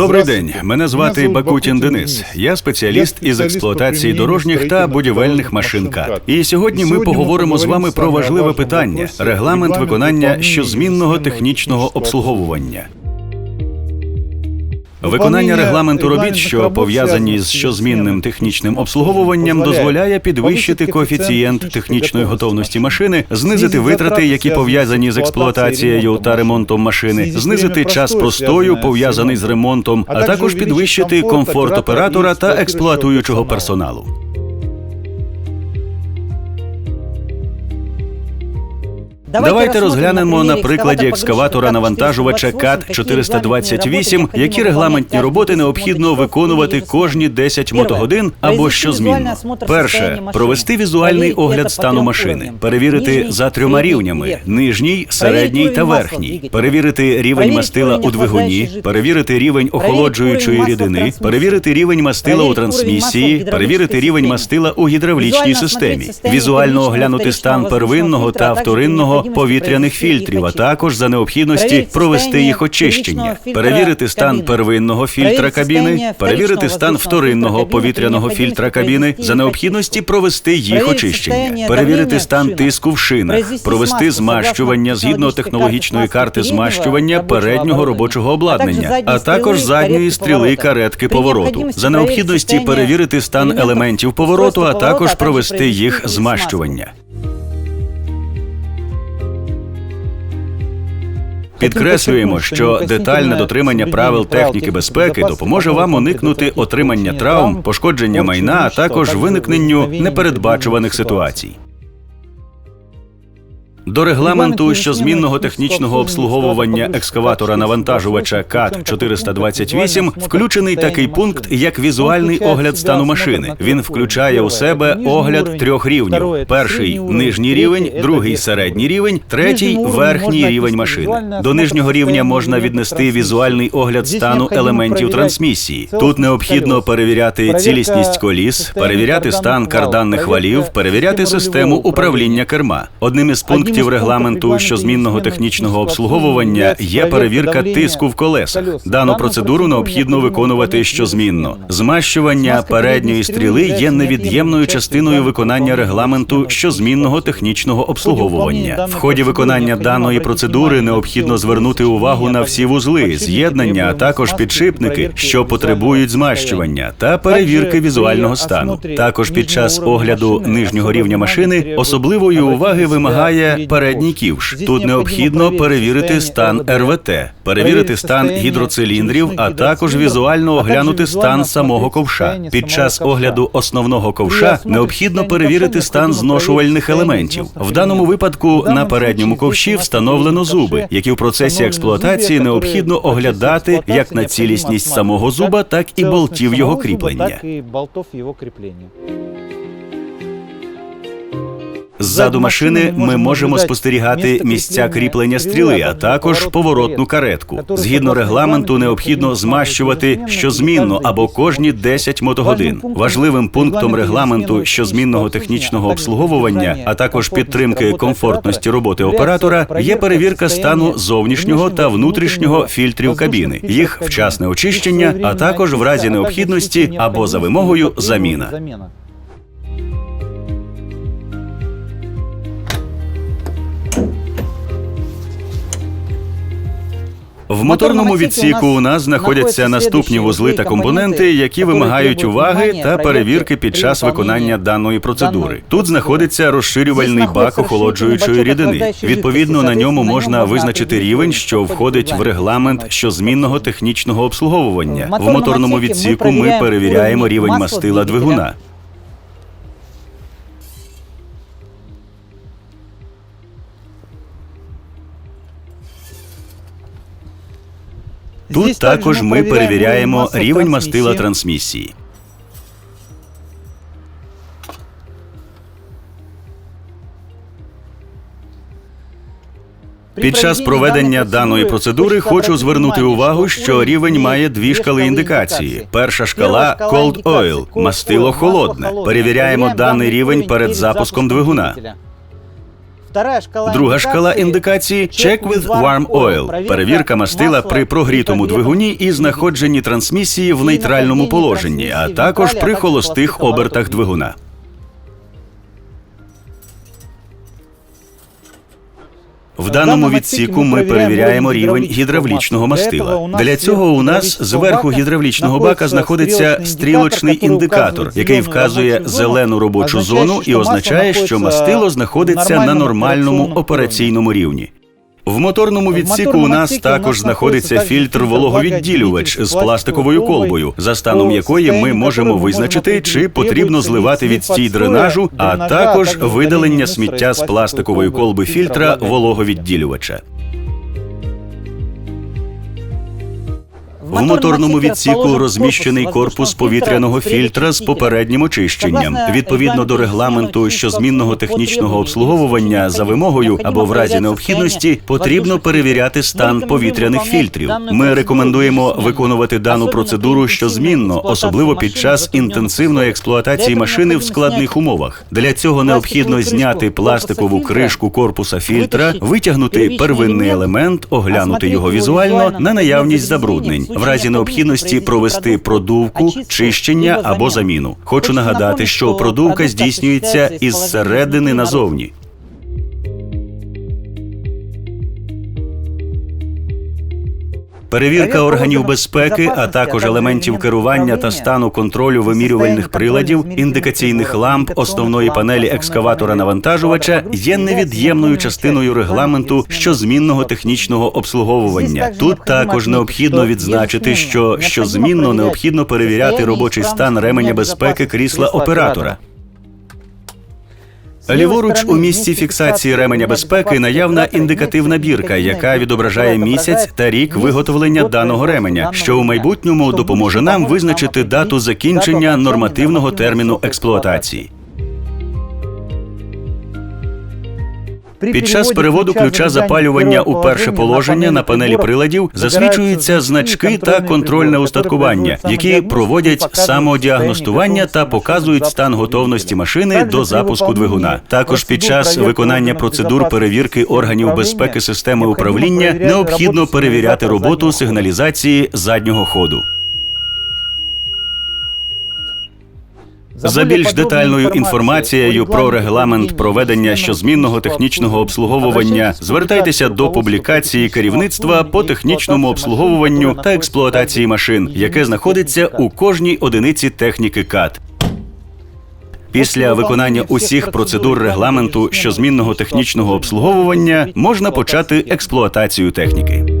Добрий день, мене звати Бакутін Денис. Я спеціаліст із експлуатації дорожніх та будівельних машин КАТ. І сьогодні ми поговоримо з вами про важливе питання: регламент виконання щозмінного технічного обслуговування. Виконання регламенту робіт, що пов'язані з щозмінним технічним обслуговуванням, дозволяє підвищити коефіцієнт технічної готовності машини, знизити витрати, які пов'язані з експлуатацією та ремонтом машини, знизити час простою, пов'язаний з ремонтом, а також підвищити комфорт оператора та експлуатуючого персоналу. Давайте розглянемо на прикладі екскаватора навантажувача КАТ 428, які регламентні роботи необхідно виконувати кожні 10 мотогодин або щозмінно. Перше. провести візуальний огляд стану машини, перевірити за трьома рівнями: нижній, середній та верхній, перевірити рівень мастила у двигуні, перевірити рівень охолоджуючої рідини, перевірити рівень мастила у трансмісії, перевірити рівень мастила у гідравлічній системі, візуально оглянути стан первинного та вторинного повітряних фільтрів, а також за необхідності провести їх очищення, перевірити стан первинного фільтра кабіни, перевірити стан вторинного повітряного фільтра кабіни, за необхідності провести їх очищення, перевірити стан тиску в шинах, провести змащування згідно технологічної карти змащування переднього робочого обладнання, а також задньої стріли каретки повороту, за необхідності перевірити стан елементів повороту, а також провести їх змащування. Підкреслюємо, що детальне дотримання правил техніки безпеки допоможе вам уникнути отримання травм, пошкодження майна, а також виникненню непередбачуваних ситуацій. До регламенту щозмінного технічного обслуговування екскаватора навантажувача КАТ 428 включений такий пункт, як візуальний огляд стану машини. Він включає у себе огляд трьох рівнів: перший нижній рівень, другий середній рівень, третій верхній рівень машини. До нижнього рівня можна віднести візуальний огляд стану елементів трансмісії. Тут необхідно перевіряти цілісність коліс, перевіряти стан карданних валів, перевіряти систему управління керма. Одним із пунктів пунктів регламенту щозмінного технічного обслуговування є перевірка тиску в колесах. Дану процедуру необхідно виконувати щозмінно. Змащування передньої стріли є невід'ємною частиною виконання регламенту щозмінного технічного обслуговування. В ході виконання даної процедури необхідно звернути увагу на всі вузли, з'єднання, а також підшипники, що потребують змащування та перевірки візуального стану. Також під час огляду нижнього рівня машини особливої уваги вимагає передній ківш. Тут необхідно перевірити стан РВТ, перевірити стан гідроциліндрів, а також візуально оглянути стан самого ковша. Під час огляду основного ковша необхідно перевірити стан зношувальних елементів. В даному випадку на передньому ковші встановлено зуби, які в процесі експлуатації необхідно оглядати як на цілісність самого зуба, так і болтів його кріплення. Ззаду машини ми можемо спостерігати місця кріплення стріли, а також поворотну каретку. Згідно регламенту, необхідно змащувати щозмінно або кожні 10 мотогодин. Важливим пунктом регламенту щозмінного технічного обслуговування, а також підтримки комфортності роботи оператора, є перевірка стану зовнішнього та внутрішнього фільтрів кабіни, їх вчасне очищення, а також в разі необхідності або за вимогою заміна. В моторному відсіку у нас знаходяться наступні вузли та компоненти, які вимагають уваги та перевірки під час виконання даної процедури. Тут знаходиться розширювальний бак охолоджуючої рідини. Відповідно, на ньому можна визначити рівень, що входить в регламент щозмінного технічного обслуговування. В моторному відсіку ми перевіряємо рівень мастила двигуна. Тут також ми перевіряємо рівень мастила трансмісії. Під час проведення даної процедури хочу звернути увагу, що рівень має дві шкали індикації. Перша шкала Cold Oil – мастило холодне. Перевіряємо даний рівень перед запуском двигуна. Друга шкала індикації Check with warm oil. Перевірка мастила при прогрітому двигуні і знаходженні трансмісії в нейтральному положенні, а також при холостих обертах двигуна. В даному відсіку ми перевіряємо рівень гідравлічного мастила. Для цього у нас зверху гідравлічного бака знаходиться стрілочний індикатор, який вказує зелену робочу зону і означає, що мастило знаходиться на нормальному операційному рівні. В моторному відсіку у нас також знаходиться фільтр вологовідділювач з пластиковою колбою, за станом якої ми можемо визначити, чи потрібно зливати відстій дренажу, а також видалення сміття з пластикової колби фільтра вологовідділювача. В моторному відсіку розміщений корпус повітряного фільтра з попереднім очищенням. Відповідно до регламенту щозмінного технічного обслуговування за вимогою або в разі необхідності потрібно перевіряти стан повітряних фільтрів. Ми рекомендуємо виконувати дану процедуру щозмінно, особливо під час інтенсивної експлуатації машини в складних умовах. Для цього необхідно зняти пластикову кришку корпуса фільтра, витягнути первинний елемент, оглянути його візуально на наявність забруднень. В разі необхідності провести продувку, чищення або заміну. Хочу нагадати, що продувка здійснюється із середини назовні. Перевірка органів безпеки, а також елементів керування та стану контролю вимірювальних приладів, індикаційних ламп, основної панелі екскаватора навантажувача є невід'ємною частиною регламенту щозмінного технічного обслуговування. Тут також необхідно відзначити, що щозмінно необхідно перевіряти робочий стан ременя безпеки крісла оператора. Ліворуч у місці фіксації ременя безпеки наявна індикативна бірка, яка відображає місяць та рік виготовлення даного ременя, що у майбутньому допоможе нам визначити дату закінчення нормативного терміну експлуатації. Під час переводу ключа запалювання у перше положення на панелі приладів засвічуються значки та контрольне устаткування, які проводять самодіагностування та показують стан готовності машини до запуску двигуна. Також під час виконання процедур перевірки органів безпеки системи управління необхідно перевіряти роботу сигналізації заднього ходу. За більш детальною інформацією про регламент проведення щозмінного технічного обслуговування звертайтеся до публікації керівництва по технічному обслуговуванню та експлуатації машин, яке знаходиться у кожній одиниці техніки КАТ. Після виконання усіх процедур регламенту щозмінного технічного обслуговування можна почати експлуатацію техніки.